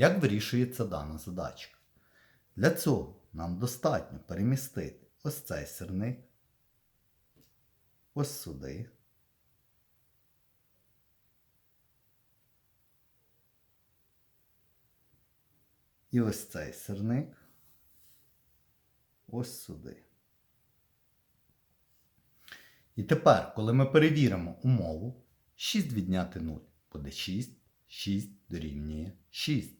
Як вирішується дана задачка? Для цього нам достатньо перемістити ось цей сірник, ось сюди. І ось цей сирник ось сюди. І тепер, коли ми перевіримо умову, 6 відняти 0 буде 6, 6 дорівнює 6.